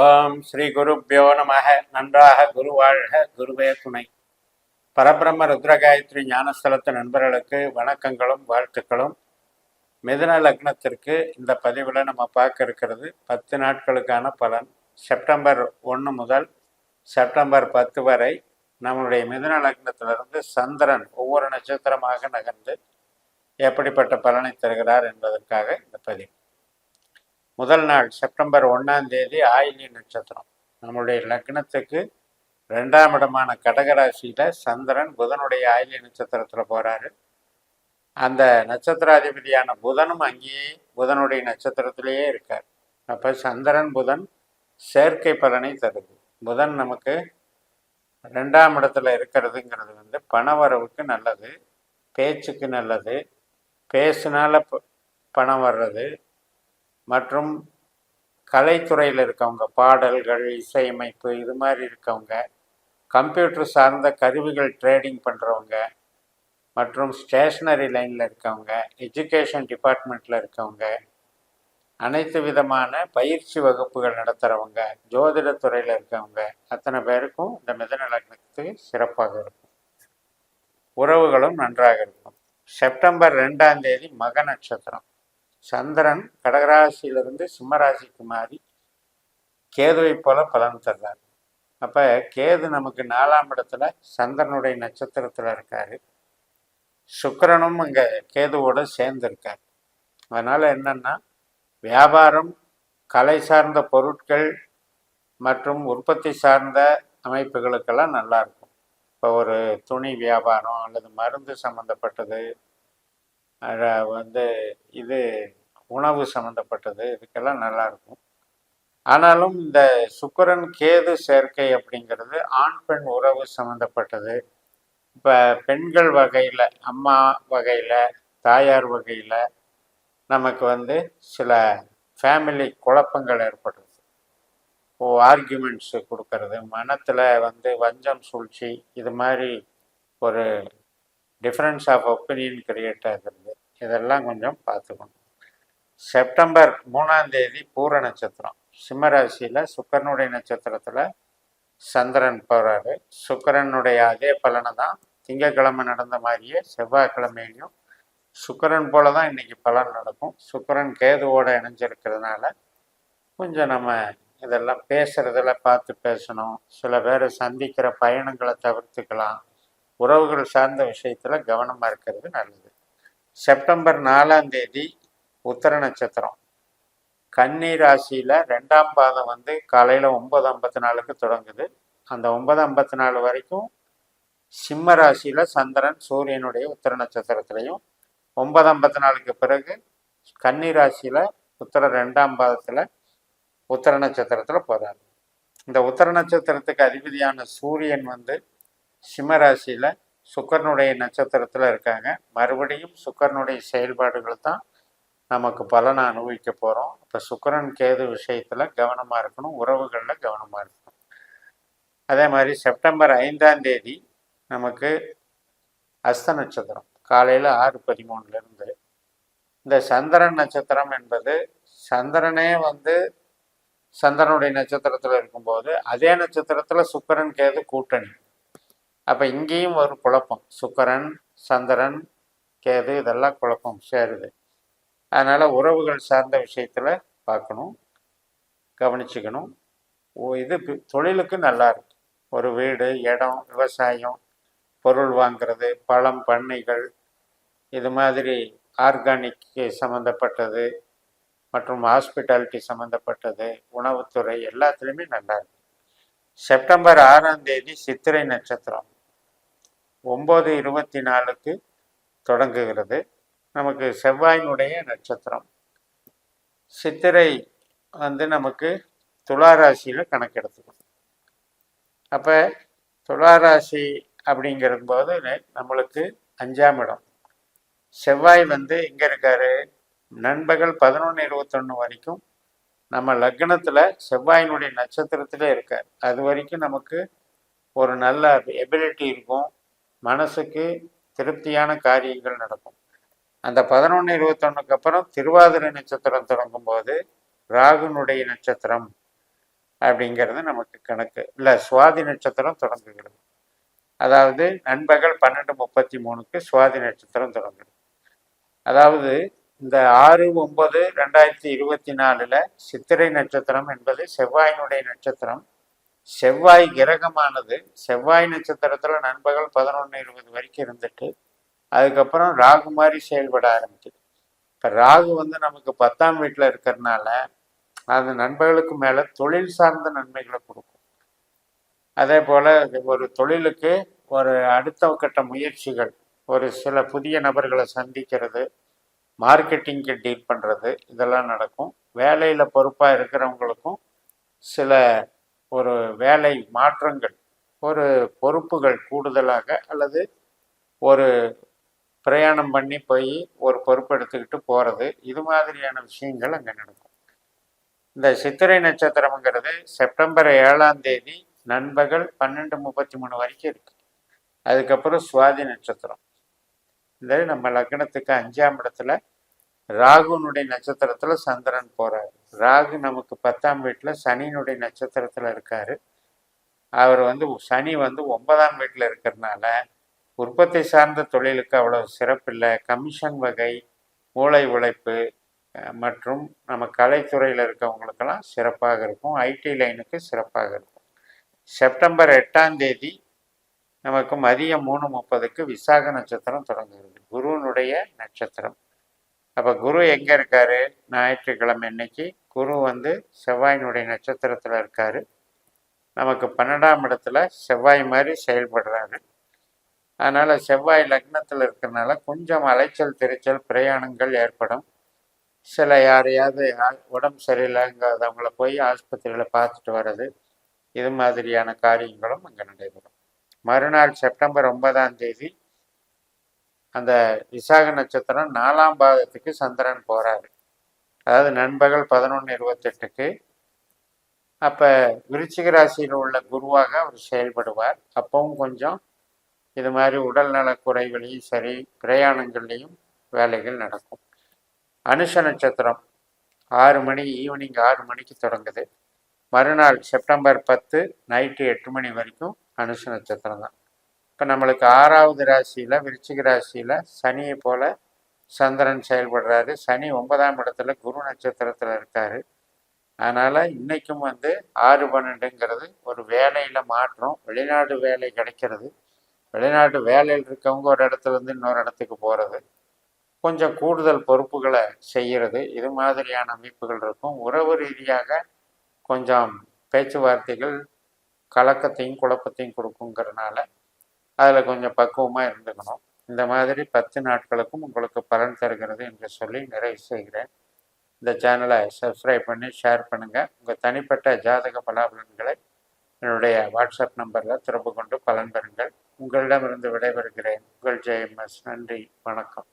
ஓம் ஸ்ரீ குருப்பியோ நமக நன்றாக குரு வாழ்க குருவே துணை. பரபிரம்ம ருத்ரகாயத்ரி ஞானஸ்தலத்து நண்பர்களுக்கு வணக்கங்களும் வாழ்த்துக்களும். மிதுன லக்னத்திற்கு இந்த பதிவில் நம்ம பார்க்க இருக்கிறது பத்து நாட்களுக்கான பலன். செப்டம்பர் ஒன்று முதல் செப்டம்பர் பத்து வரை நம்மளுடைய மிதுன லக்னத்திலிருந்து சந்திரன் ஒவ்வொரு நட்சத்திரமாக நகர்ந்து எப்படிப்பட்ட பலனை தருகிறார் என்பதற்காக இந்த பதிவு. முதல் நாள் செப்டம்பர் ஒன்றாம் தேதி ஆயிலி நட்சத்திரம். நம்மளுடைய லக்னத்துக்கு ரெண்டாம் இடமான கடகராசியில் சந்திரன் புதனுடைய ஆயிலி நட்சத்திரத்தில் போகிறாரு அந்த நட்சத்திராதிபதியான புதனும் அங்கேயே புதனுடைய நட்சத்திரத்திலேயே இருக்கார். அப்போ சந்திரன் புதன் செயற்கை பலனை தருது. புதன் நமக்கு ரெண்டாம் இடத்துல இருக்கிறதுங்கிறது வந்து பணவரவுக்கு நல்லது பேச்சுக்கு நல்லது பேசுனால ப- பணம் வர்றது மற்றும் கலைத்துறையில் இருக்கவங்க பாடல்கள் இசையமைப்பு இது மாதிரி இருக்கவங்க கம்ப்யூட்டர் சார்ந்த கருவிகள் ட்ரேடிங் பண்ணுறவங்க மற்றும் ஸ்டேஷ்னரி லைனில் இருக்கவங்க எஜுகேஷன் டிபார்ட்மெண்ட்டில் இருக்கவங்க அனைத்து விதமான பயிற்சி வகுப்புகள் நடத்துகிறவங்க ஜோதிடத்துறையில் இருக்கவங்க அத்தனை பேருக்கும் இந்த மிதன லக்னத்துக்கு சிறப்பாக இருக்கும். உறவுகளும் நன்றாக இருக்கும். செப்டம்பர் ரெண்டாம் தேதி மக நட்சத்திரம் சந்திரன் கடகராசியிலிருந்து சிம்மராசிக்கு மாறி கேதுவை போல பலன் தர்றார். அப்போ கேது நமக்கு நாலாம் இடத்துல சந்திரனுடைய நட்சத்திரத்தில் இருக்காரு. சுக்கரனும் அங்கே கேதுவோட சேர்ந்துருக்கார் அதனால் என்னன்னா வியாபாரம் கலை சார்ந்த பொருட்கள் மற்றும் உற்பத்தி சார்ந்த அமைப்புகளுக்கெல்லாம் நல்லா இருக்கும். இப்போ ஒரு துணி வியாபாரம் அல்லது மருந்து சம்மந்தப்பட்டது வந்து இது உணவு சம்மந்தப்பட்டது இதுக்கெல்லாம் நல்லா இருக்கும் ஆனாலும் இந்த சுக்கரன் கேது சேர்க்கை அப்படிங்கிறது ஆண் பெண் உறவு சம்மந்தப்பட்டது இப்போ பெண்கள் வகையில் அம்மா வகையில் தாயார் வகையில் நமக்கு வந்து சில ஃபேமிலி குழப்பங்கள் ஏற்படுறது ஓ ஆர்கியூமெண்ட்ஸு கொடுக்கறது மனத்தில் வந்து வஞ்சம் சூழ்ச்சி இது மாதிரி ஒரு டிஃப்ரென்ஸ் ஆஃப் ஒப்பீனியன் கிரியேட் ஆகுது. இதெல்லாம் கொஞ்சம் பார்த்துக்கணும். செப்டம்பர் மூணாம் தேதி பூர நட்சத்திரம். சிம்மராசியில் சுக்கரனுடைய நட்சத்திரத்தில் சந்திரன் போகிறாரு சுக்கரனுடைய அதே பலனை தான் திங்கக்கிழமை நடந்த மாதிரியே செவ்வாய்க்கிழமையிலையும் சுக்கரன் போல தான் இன்னைக்கு பலன் நடக்கும். சுக்கரன் கேதுவோடு இணைஞ்சிருக்கிறதுனால கொஞ்சம் நம்ம இதெல்லாம் பேசுகிறதில் பார்த்து பேசணும். சில பேரை சந்திக்கிற பயணங்களை தவிர்த்துக்கலாம். உறவுகள் சார்ந்த விஷயத்தில் கவனமாக இருக்கிறது நல்லது. செப்டம்பர் நாலாம் தேதி உத்தர நட்சத்திரம். கன்னி ராசியில ரெண்டாம் பாதம் வந்து காலையில ஒன்பது ஐம்பத்தி நாலுக்கு தொடங்குது. அந்த ஒன்பது ஐம்பத்தி நாலு வரைக்கும் சிம்ம ராசியில சந்திரன் சூரியனுடைய உத்தர நட்சத்திரத்திலையும் ஒன்பது ஐம்பத்தி நாலுக்கு பிறகு கன்னி ராசியில உத்தர ரெண்டாம் பாதத்துல உத்தர நட்சத்திரத்துல போகிறார் இந்த உத்தர நட்சத்திரத்துக்கு அதிபதியான சூரியன் வந்து சிம்ம ராசியில சுக்கரனுடைய நட்சத்திரத்தில் இருக்காங்க. மறுபடியும் சுக்கரனுடைய செயல்பாடுகள் தான் நமக்கு பலனை அனுபவிக்க போகிறோம் இப்போ சுக்கரன் கேது விஷயத்தில் கவனமாக இருக்கணும். உறவுகளில் கவனமாக இருக்கணும். அதே மாதிரி செப்டம்பர் ஐந்தாம் தேதி நமக்கு அஸ்த நட்சத்திரம். காலையில் ஆறு பதிமூணுலேருந்து இந்த சந்திரன் நட்சத்திரம் என்பது சந்திரனே வந்து சந்திரனுடைய நட்சத்திரத்தில் இருக்கும்போது அதே நட்சத்திரத்தில் சுக்கிரன் கேது கூட்டணி. அப்போ இங்கேயும் ஒரு குழப்பம். சுக்கரன் சந்திரன் கேது இதெல்லாம் குழப்பம் சேருது. அதனால் உறவுகள் சார்ந்த விஷயத்தில் பார்க்கணும். கவனிச்சுக்கணும். இது தொழிலுக்கு நல்லா இருக்கும் ஒரு வீடு இடம் விவசாயம் பொருள் வாங்கிறது பழம் பண்ணைகள் இது மாதிரி ஆர்கானிக் சம்மந்தப்பட்டது மற்றும் ஹாஸ்பிட்டாலிட்டி சம்மந்தப்பட்டது உணவுத்துறை எல்லாத்துலேயுமே நல்லா இருக்கு. செப்டம்பர் ஆறாம் தேதி சித்திரை நட்சத்திரம். ஒம்பது இருபத்தி நாலுக்கு தொடங்குகிறது. நமக்கு செவ்வாயினுடைய நட்சத்திரம். சித்திரை வந்து நமக்கு துளாராசியில் கணக்கெடுத்துக்கணும் அப்போ துளாராசி அப்படிங்கிற போது நம்மளுக்கு அஞ்சாம் இடம். செவ்வாய் வந்து எங்கே இருக்காரு? நண்பகல் பதினொன்று இருபத்தொன்று வரைக்கும் நம்ம லக்னத்தில் செவ்வாயினுடைய நட்சத்திரத்திலே இருக்கார். அது வரைக்கும் நமக்கு ஒரு நல்ல எபிலிட்டி இருக்கும். மனசுக்கு திருப்தியான காரியங்கள் நடக்கும். அந்த பதினொன்று இருபத்தொன்னுக்கு அப்புறம் திருவாதிரை நட்சத்திரம் தொடங்கும் போது ராகுனுடைய நட்சத்திரம் அப்படிங்கிறது நமக்கு கணக்கு. இல்லை சுவாதி நட்சத்திரம் தொடங்குகிறது. அதாவது நண்பகல் பன்னெண்டு முப்பத்தி மூணுக்கு சுவாதி நட்சத்திரம் தொடங்குது அதாவது இந்த ஆறு ஒன்பது ரெண்டாயிரத்தி இருபத்தி நாலில் சித்திரை நட்சத்திரம் என்பது செவ்வாயினுடைய நட்சத்திரம். செவ்வாய் கிரகமானது செவ்வாய் நட்சத்திரத்துல நண்பகல் பதினொன்று இருபது வரைக்கும் இருந்துட்டு அதுக்கப்புறம் ராகு மாதிரி செயல்பட ஆரம்பிக்குது. இப்போ ராகு வந்து நமக்கு பத்தாம் வீட்டில் இருக்கிறதுனால அது நண்பர்களுக்கு மேலே தொழில் சார்ந்த நன்மைகளை கொடுக்கும். அதே போல் ஒரு தொழிலுக்கு ஒரு அடுத்த கட்ட முயற்சிகள் ஒரு சில புதிய நபர்களை சந்திக்கிறது மார்க்கெட்டிங்க்கு டீல் பண்ணுறது இதெல்லாம் நடக்கும். வேலையில் பொறுப்பாக இருக்கிறவங்களுக்கும் சில ஒரு வேலை மாற்றங்கள் ஒரு பொறுப்புகள் கூடுதலாக அல்லது ஒரு பிரயாணம் பண்ணி போய் ஒரு பொறுப்பு எடுத்துக்கிட்டு போகிறது இது மாதிரியான விஷயங்கள் அங்கே நடக்கும். இந்த சித்திரை நட்சத்திரம்ங்கிறது செப்டம்பர் ஏழாம் தேதி நண்பகல் பன்னெண்டு முப்பத்தி மூணு வரைக்கும் இருக்கு. அதுக்கப்புறம் சுவாதி நட்சத்திரம். இந்த நம்ம லக்னத்துக்கு அஞ்சாம் இடத்துல ராகுனுடைய நட்சத்திரத்துல சந்திரன் போறாரு. ராகு நமக்கு பத்தாம் வீட்டில் சனியினுடைய நட்சத்திரத்துல இருக்காரு. அவர் வந்து சனி வந்து ஒன்பதாம் வீட்டில் இருக்கிறதுனால உற்பத்தி சார்ந்த தொழிலுக்கு அவ்வளோ சிறப்பில்லை கமிஷன் வகை மூளை உழைப்பு மற்றும் நம்ம கலைத்துறையில் இருக்கவங்களுக்கெல்லாம் சிறப்பாக இருக்கும். ஐடி லைனுக்கு சிறப்பாக இருக்கும். செப்டம்பர் எட்டாம் தேதி நமக்கு மதியம் மூணு முப்பதுக்கு விசாக நட்சத்திரம் தொடங்குகிறது. குருவினுடைய நட்சத்திரம். அப்போ குரு எங்கே இருக்காரு? ஞாயிற்றுக்கிழமை இன்னைக்கு குரு வந்து செவ்வாயினுடைய நட்சத்திரத்தில் இருக்காரு. நமக்கு பன்னெண்டாம் இடத்துல செவ்வாய் மாதிரி செயல்படுறாரு. அதனால் செவ்வாய் லக்னத்தில் இருக்கிறனால கொஞ்சம் அலைச்சல் திருச்சல் பிரயாணங்கள் ஏற்படும். சில யாரையாவது உடம்பு சரியில்லைங்கிறவங்கள போய் ஆஸ்பத்திரியில் பார்த்துட்டு வர்றது இது மாதிரியான காரியங்களும் அங்கே நடைபெறும். மறுநாள் செப்டம்பர் ஒன்பதாம் தேதி அந்த விசாக நட்சத்திரம் நாலாம் பாதத்துக்கு சந்திரன் போகிறாரு அதாவது நண்பகல் பதினொன்று இருபத்தெட்டுக்கு. அப்போ விருச்சிக ராசியில் உள்ள குருவாக அவர் செயல்படுவார். அப்பவும் கொஞ்சம் இது மாதிரி உடல்நல குறைவுலையும் சரி பிரயாணங்கள்லையும் வேலைகள் நடக்கும். அனுஷ நட்சத்திரம் ஆறு மணி ஈவினிங் ஆறு மணிக்கு தொடங்குது. மறுநாள் செப்டம்பர் பத்து நைட்டு எட்டு மணி வரைக்கும் அனுஷ நட்சத்திரம் தான். இப்போ நம்மளுக்கு ஆறாவது ராசியில் விருச்சிக ராசியில் சனியை போல சந்திரன் செயல்படுறாரு. சனி ஒன்பதாம் இடத்துல குரு நட்சத்திரத்தில் இருக்காரு. அதனால் இன்னைக்கும் வந்து ஆறு பன்னெண்டுங்கிறது ஒரு வேலையில் மாற்றம். வெளிநாடு வேலை கிடைக்கிறது. வெளிநாட்டு வேலையில் இருக்கவங்க ஒரு இடத்துல இருந்து இன்னொரு இடத்துக்கு போகிறது கொஞ்சம் கூடுதல் பொறுப்புகளை செய்கிறது இது மாதிரியான அமைப்புகள் இருக்கும். உறவு ரீதியாக கொஞ்சம் பேச்சுவார்த்தைகள் கலக்கத்தையும் குழப்பத்தையும் கொடுக்குங்கிறனால அதில் கொஞ்சம் பக்குவமாக இருந்துக்கணும். இந்த மாதிரி பத்து நாட்களுக்கும் உங்களுக்கு பலன் தருகிறது என்று சொல்லி நிறைவு செய்கிறேன். இந்த சேனலை சப்ஸ்கிரைப் பண்ணி ஷேர் பண்ணுங்கள் உங்கள் தனிப்பட்ட ஜாதக பலாபலன்களை என்னுடைய வாட்ஸ்அப் நம்பரில் தொடர்பு கொண்டு பலன் பெறுங்கள். உங்களிடமிருந்து விடைபெறுகிறேன். உங்கள் ஜெயம் எஸ் நன்றி. வணக்கம்.